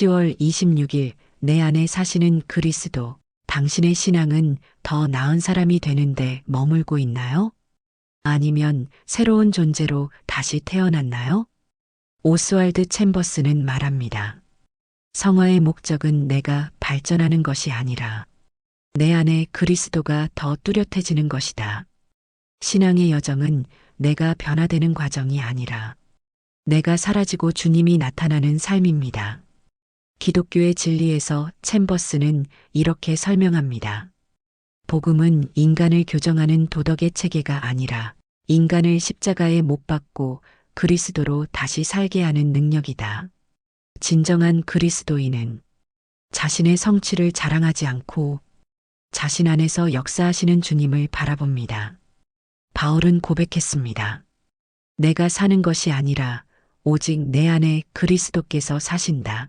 10월 26일 내 안에 사시는 그리스도, 당신의 신앙은 더 나은 사람이 되는데 머물고 있나요? 아니면 새로운 존재로 다시 태어났나요? 오스왈드 챔버스는 말합니다. 성화의 목적은 내가 발전하는 것이 아니라 내 안에 그리스도가 더 뚜렷해지는 것이다. 신앙의 여정은 내가 변화되는 과정이 아니라 내가 사라지고 주님이 나타나는 삶입니다. 기독교의 진리에서 챔버스는 이렇게 설명합니다. 복음은 인간을 교정하는 도덕의 체계가 아니라 인간을 십자가에 못 박고 그리스도로 다시 살게 하는 능력이다. 진정한 그리스도인은 자신의 성취를 자랑하지 않고 자신 안에서 역사하시는 주님을 바라봅니다. 바울은 고백했습니다. 내가 사는 것이 아니라 오직 내 안에 그리스도께서 사신다.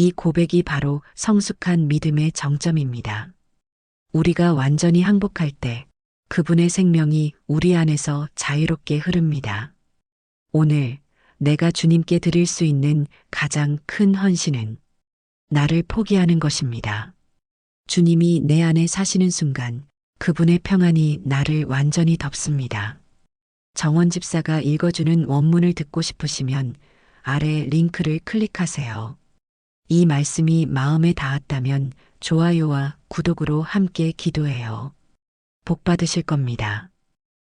이 고백이 바로 성숙한 믿음의 정점입니다. 우리가 완전히 항복할 때 그분의 생명이 우리 안에서 자유롭게 흐릅니다. 오늘 내가 주님께 드릴 수 있는 가장 큰 헌신은 나를 포기하는 것입니다. 주님이 내 안에 사시는 순간 그분의 평안이 나를 완전히 덮습니다. 정원 집사가 읽어주는 원문을 듣고 싶으시면 아래 링크를 클릭하세요. 이 말씀이 마음에 닿았다면 좋아요와 구독으로 함께 기도해요. 복 받으실 겁니다.